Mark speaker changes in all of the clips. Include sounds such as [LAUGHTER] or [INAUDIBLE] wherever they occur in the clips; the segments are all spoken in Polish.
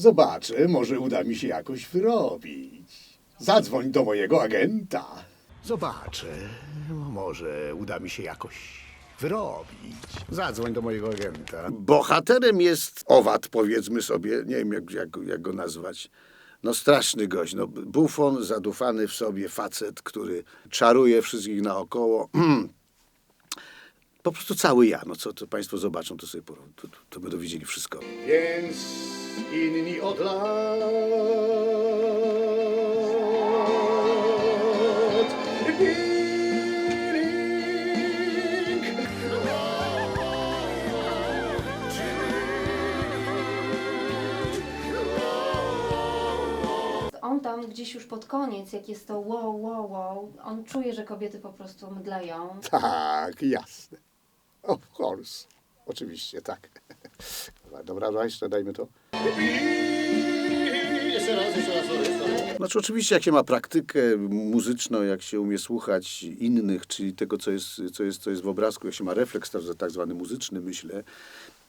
Speaker 1: Zobaczę, może uda mi się jakoś wyrobić. Zadzwoń do mojego agenta. Zobaczę, może uda mi się jakoś wyrobić. Zadzwoń do mojego agenta. Bohaterem jest owad, powiedzmy sobie, nie wiem jak, jak, jak go nazwać. No straszny gość, no bufon, zadufany w sobie facet, który czaruje wszystkich naokoło. [CLEARS THROAT] Po prostu cały ja. No co to Państwo zobaczą, to sobie porą- to, to, to będą widzieli wszystko. Więc inni od lat Piring.
Speaker 2: On tam gdzieś już pod koniec, jak jest to wow, wow, wow, on czuje, że kobiety po prostu mdleją.
Speaker 1: Tak, jasne. Course. Oczywiście, tak. [LAUGHS] Dobra, jeszcze dajmy to.
Speaker 3: Jeszcze raz, jeszcze raz, sorry.
Speaker 1: Znaczy oczywiście jak się ma praktykę muzyczną, jak się umie słuchać innych, czyli tego, co jest, co jest, co jest w obrazku, jak się ma refleks tak- tak zwany muzyczny, myślę,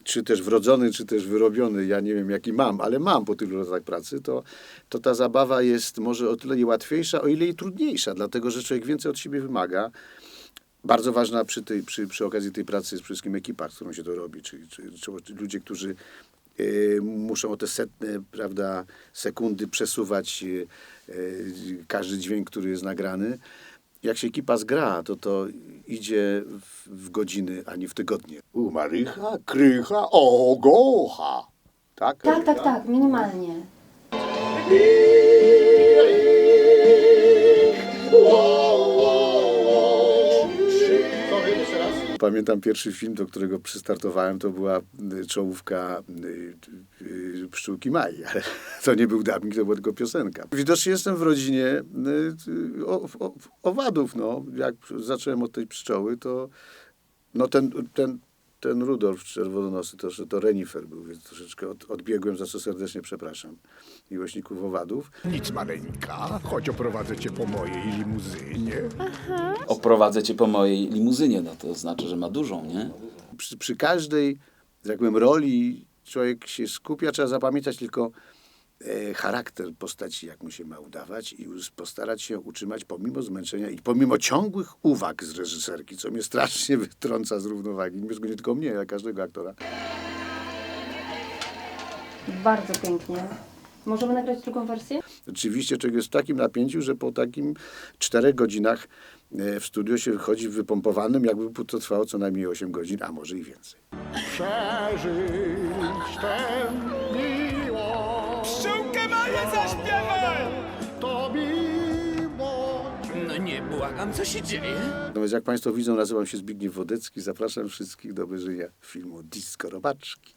Speaker 1: czy też wrodzony, czy też wyrobiony, ja nie wiem jaki mam, ale mam po tylu latach pracy, to, to ta zabawa jest może o tyle i łatwiejsza, o ile i trudniejsza, dlatego że człowiek więcej od siebie wymaga. Bardzo ważna przy, tej, przy, przy okazji tej pracy jest przede wszystkim ekipa, z którą się to robi, czyli, czyli, czyli ludzie, którzy e, muszą o te setne prawda, sekundy przesuwać e, e, każdy dźwięk, który jest nagrany. Jak się ekipa zgra, to to idzie w, w godziny, a nie w tygodnie. U Marycha, Krycha, Ogocha. Tak?
Speaker 2: Tak, tak, tak, minimalnie.
Speaker 3: Sorry,
Speaker 1: Pamiętam pierwszy film, do którego przystartowałem, to była y, czołówka y, y, Pszczółki Mai, ale [LAUGHS] to nie był dubbing, to była tylko piosenka. Widocznie jestem w rodzinie owadów. No. Jak zacząłem od tej pszczoły, to no ten, ten, ten Rudolf Czerwononosy, to, to Renifer był, więc troszeczkę od, odbiegłem, za co serdecznie przepraszam miłośników owadów.
Speaker 4: Nic maleńka, chodź oprowadzę cię po mojej limuzynie.
Speaker 5: Oprowadzę cię po mojej limuzynie, no to znaczy, że ma dużą, nie?
Speaker 1: przy, przy każdej, tak powiem, roli człowiek się skupia, trzeba zapamiętać tylko e, charakter postaci, jak mu się ma udawać i postarać się utrzymać pomimo zmęczenia i pomimo ciągłych uwag z reżyserki, co mnie strasznie [LAUGHS] wytrąca z równowagi. Nie nie tylko mnie, ale każdego aktora.
Speaker 2: Bardzo pięknie. Możemy nagrać drugą wersję?
Speaker 1: Oczywiście człowiek jest w takim napięciu, że po takim czterech godzinach e, w studio się wychodzi wypompowanym, jakby to trwało co najmniej 8 godzin, a może i więcej.
Speaker 4: Przeżyć tę miłość.
Speaker 6: Pszczółkę Maję zaśpiewaj!
Speaker 4: To.
Speaker 6: No nie, błagam, co się dzieje?
Speaker 1: No więc jak Państwo widzą, nazywam się Zbigniew Wodecki. Zapraszam wszystkich do obejrzenia filmu Disco Robaczki.